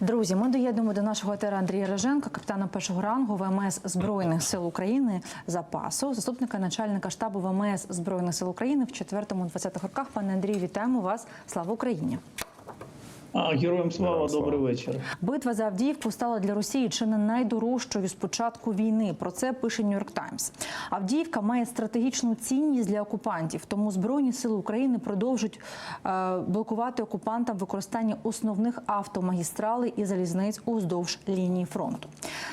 Друзі, ми доєднуємо до нашого етера Андрія Реженка, капітана першого рангу ВМС Збройних сил України запасу, заступника начальника штабу ВМС Збройних сил України в 4-20 роках. Пане Андрію, вітаємо вас! Слава Україні! А, Героям слава, добрий вечір. Битва за Авдіївку стала для Росії чи не найдорожчою з початку війни. Про це пише Нью-Йорк Таймс. Авдіївка має стратегічну цінність для окупантів, тому збройні сили України продовжують е, блокувати окупантам використання основних автомагістралей і залізниць уздовж лінії фронту.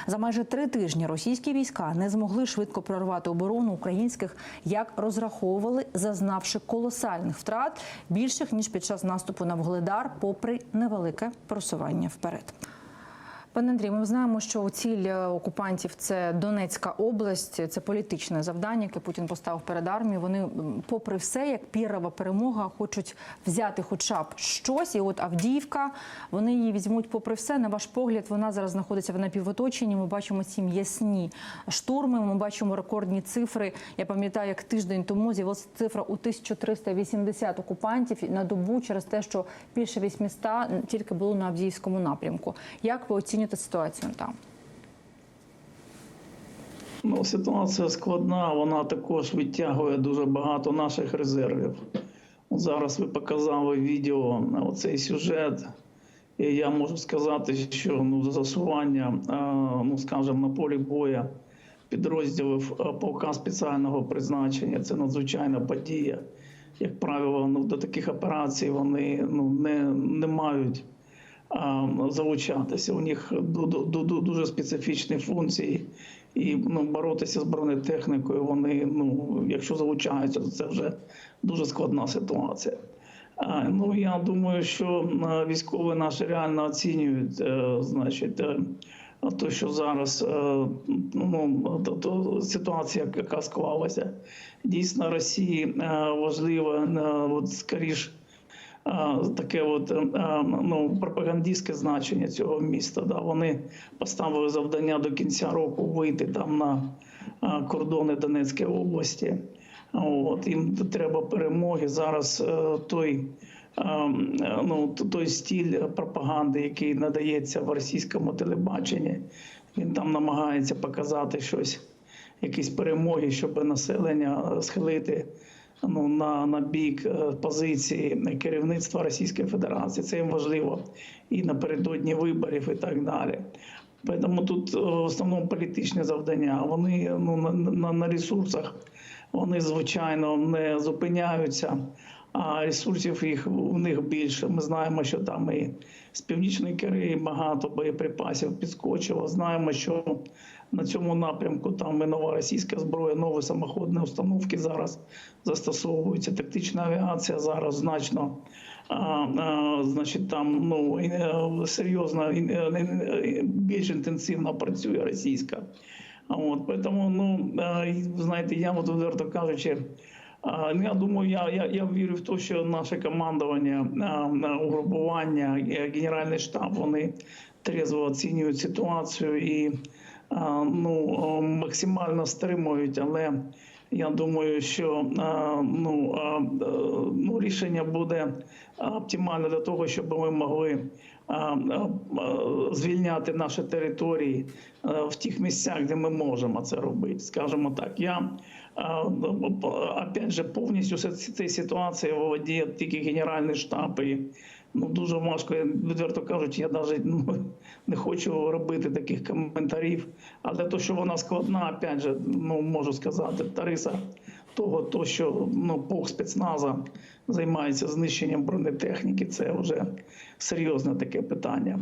За майже три тижні російські війська не змогли швидко прорвати оборону українських, як розраховували, зазнавши колосальних втрат більших ніж під час наступу на Вугледар, попри невелике просування вперед. Пане Андрій, ми знаємо, що ціль е, окупантів це Донецька область, це політичне завдання, яке Путін поставив перед армією. Вони, попри все, як пірова перемога, хочуть взяти хоча б щось. І от Авдіївка, вони її візьмуть попри все. На ваш погляд, вона зараз знаходиться в напівоточенні. Ми бачимо ці м'ясні штурми. Ми бачимо рекордні цифри. Я пам'ятаю, як тиждень тому з'явилася цифра у 1380 окупантів на добу через те, що більше 800 тільки було на Авдіївському напрямку. Як ви оцінюєте ситуацію там? Ну, ситуація складна, вона також відтягує дуже багато наших резервів. От зараз ви показали відео оцей сюжет. І я можу сказати, що ну, засування, ну скажімо, на полі боя підрозділів полка спеціального призначення це надзвичайна подія. Як правило, ну, до таких операцій вони ну, не, не мають залучатися. У них ду- ду- ду- дуже специфічні функції, і ну, боротися з бронетехнікою. Вони, ну, якщо залучаються, то це вже дуже складна ситуація. Ну я думаю, що військові наші реально оцінюють, е, значить, е, то, що зараз е, ну, то, то ситуація, яка склалася, дійсно Росії е, важлива, е, от скоріш а, таке от е, е, ну, пропагандистське значення цього міста. Да. Вони поставили завдання до кінця року вийти там на кордони Донецької області. От, їм треба перемоги. Зараз е, той, е, е, ну, той стіль пропаганди, який надається в російському телебаченні, він там намагається показати щось, якісь перемоги, щоб населення е, схилити ну, на, на бік е, позиції керівництва Російської Федерації. Це їм важливо і напередодні виборів, і так далі. Тому тут е, в основному політичне завдання. Вони ну, на, на, на ресурсах вони звичайно не зупиняються. А ресурсів їх у них більше. Ми знаємо, що там і з північної Кореї багато боєприпасів підскочило. Знаємо, що на цьому напрямку там і нова російська зброя, нові самоходні установки зараз застосовуються. Тактична авіація зараз значно значить, там ну е, серйозно е, більш інтенсивно працює російська. От тому, ну е, знаєте, я от відверто кажучи. Я думаю, я, я, я вірю в те, що наше командування, угрупування, генеральний штаб вони трезво оцінюють ситуацію і ну, максимально стримують. Але я думаю, що ну, ну, рішення буде оптимальне для того, щоб ми могли звільняти наші території в тих місцях, де ми можемо це робити. Скажімо так, я опять же повністю з цієї ситуації володіє тільки генеральний штаб. І, ну, дуже важко, відверто кажучи, я навіть ну, не хочу робити таких коментарів. Але то, що вона складна, опять же, ну можу сказати, Тариса того, то, що ну, полк спецназа займається знищенням бронетехніки, це вже серйозне таке питання.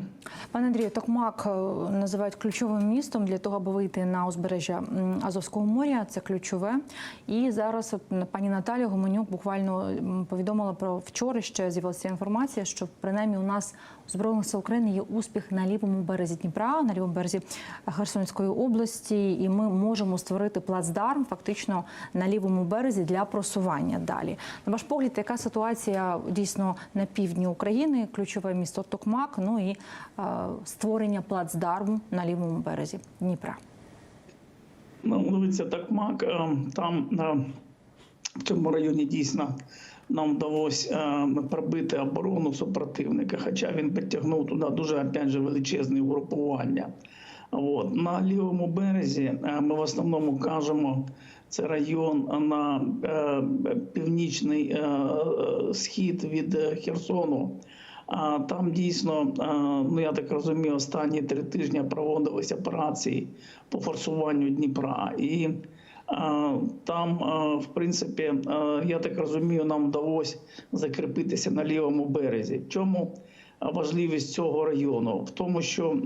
Пане Андрію, Токмак е, називають ключовим містом для того, аби вийти на узбережжя Азовського моря. Це ключове. І зараз пані Наталя Гуменюк буквально повідомила про вчора. Ще з'явилася інформація, що принаймні у нас у збройних сил України є успіх на лівому березі Дніпра, на лівому березі Херсонської області, і ми можемо створити плацдарм фактично на лівому березі для просування далі. На ваш погляд, яка ситуація дійсно на півдні України, ключове місто Токмак, ну і е, створення плацдарму на лівому березі Дніпра. Дивіться, Такмак, е, там е, в цьому районі дійсно нам вдалося пробити оборону супротивника, хоча він підтягнув туди дуже опять же, величезне угрупування. От. На лівому березі е, ми в основному кажемо, це район на е, північний е, схід від Херсону. А там дійсно, ну я так розумію, останні три тижні проводились операції по форсуванню Дніпра. І там, в принципі, я так розумію, нам вдалося закріпитися на лівому березі. Чому важливість цього району? В тому, що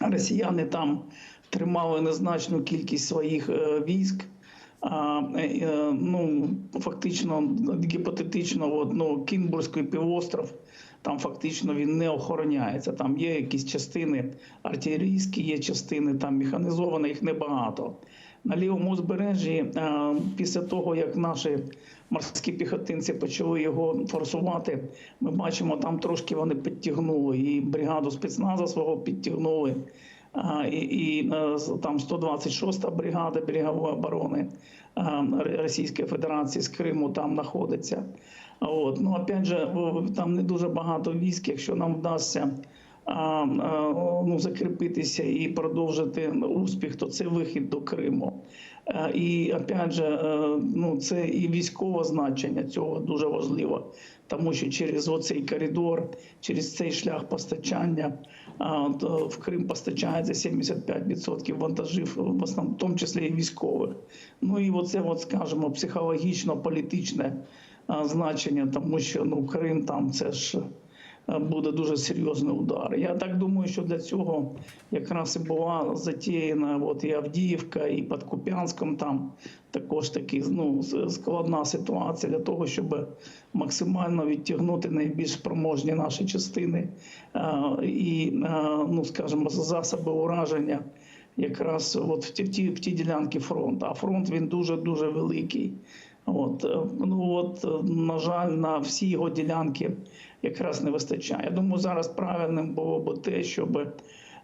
росіяни там тримали незначну кількість своїх е, військ. А, е, ну, фактично, гіпотетично, от, ну, Кінбурзький півостров, там фактично він не охороняється. Там є якісь частини артилерійські, є частини там механізовані, їх небагато. На лівому узбережжі, е, після того, як наші морські піхотинці почали його форсувати, ми бачимо, там трошки вони підтягнули і бригаду спецназу свого підтягнули. І, і е, там 126-та бригада берегової оборони е, Російської Федерації з Криму там знаходиться. От. Ну, опять же, там не дуже багато військ, якщо нам вдасться а, ну, закріпитися і продовжити успіх, то це вихід до Криму. Е, І опять же, е, ну, це і військове значення цього дуже важливо, тому що через оцей коридор, через цей шлях постачання е, в Крим постачається 75% вантажів, в основному в тому числі і військових. Ну і оце, от, скажімо, психологічно-політичне значення, тому що ну, Крим там це ж буде дуже серйозний удар. Я так думаю, що для цього якраз і була затіяна от і Авдіївка, і під Куп'янськом там також таки ну, складна ситуація для того, щоб максимально відтягнути найбільш спроможні наші частини е, і, е, ну скажімо, засоби ураження. Якраз от в ті, в ті, ділянки фронту. А фронт він дуже дуже великий. От е, ну от на жаль, на всі його ділянки якраз не вистачає. Я думаю, зараз правильним було б те, щоб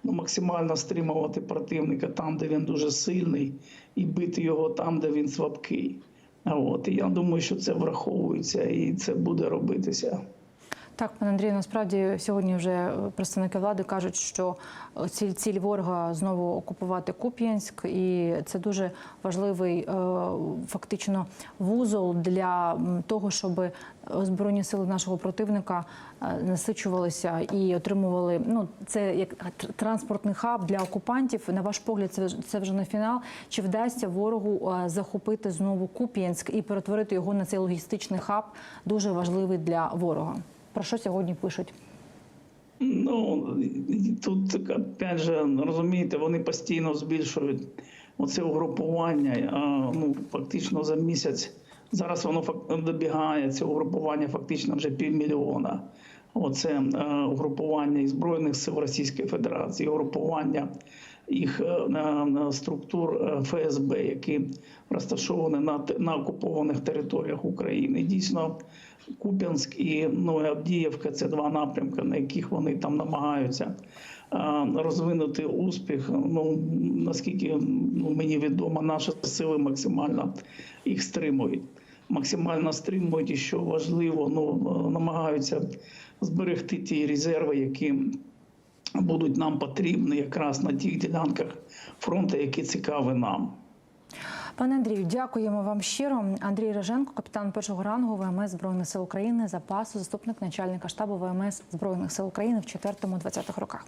ну, максимально стримувати противника там, де він дуже сильний, і бити його там, де він слабкий. От і я думаю, що це враховується і це буде робитися. Так, пане Андрію, насправді сьогодні вже е, представники влади кажуть, що е, ціль, ціль ворога знову окупувати Куп'янськ, і це дуже важливий е, фактично вузол для того, щоб збройні сили нашого противника насичувалися і отримували. Ну це як тр- транспортний хаб для окупантів. На ваш погляд, це, це вже не фінал. Чи вдасться ворогу захопити знову Куп'янськ і перетворити його на цей логістичний хаб, дуже важливий для ворога? Про що сьогодні пишуть? Ну тут опять же розумієте, вони постійно збільшують оце угрупування. Ну фактично за місяць. Зараз воно добігає це угрупування фактично вже півмільйона. Оце е, угрупування і збройних сил Російської Федерації, угрупування їх е, структур е, ФСБ, які розташовані на, на окупованих територіях України. Дійсно, Куп'янськ і ну, це два напрямки, на яких вони там намагаються е, розвинути успіх. Ну наскільки ну, мені відомо, наші сили максимально їх стримують. Максимально стримують і що важливо, ну намагаються зберегти ті резерви, які будуть нам потрібні якраз на тих ділянках фронту, які цікаві нам. Пане Андрію, дякуємо вам щиро. Андрій Реженко, капітан першого рангу ВМС Збройних сил України, запасу, заступник начальника штабу ВМС Збройних сил України в 4-20 роках.